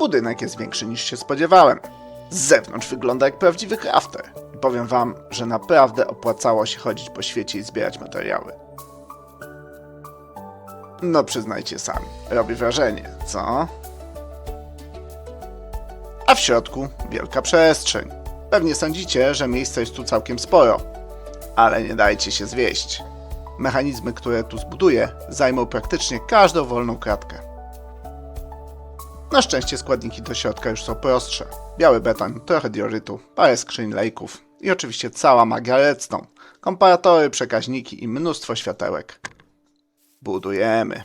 Budynek jest większy niż się spodziewałem. Z zewnątrz wygląda jak prawdziwy crafter. I powiem wam, że naprawdę opłacało się chodzić po świecie i zbierać materiały. No przyznajcie sami, robi wrażenie, co? A w środku wielka przestrzeń. Pewnie sądzicie, że miejsca jest tu całkiem sporo, ale nie dajcie się zwieść. Mechanizmy, które tu zbuduję, zajmą praktycznie każdą wolną kratkę. Na szczęście składniki do środka już są prostsze. Biały beton, trochę diorytu, parę skrzyń lejków i oczywiście cała magia redstone, komparatory, przekaźniki i mnóstwo światełek. Budujemy.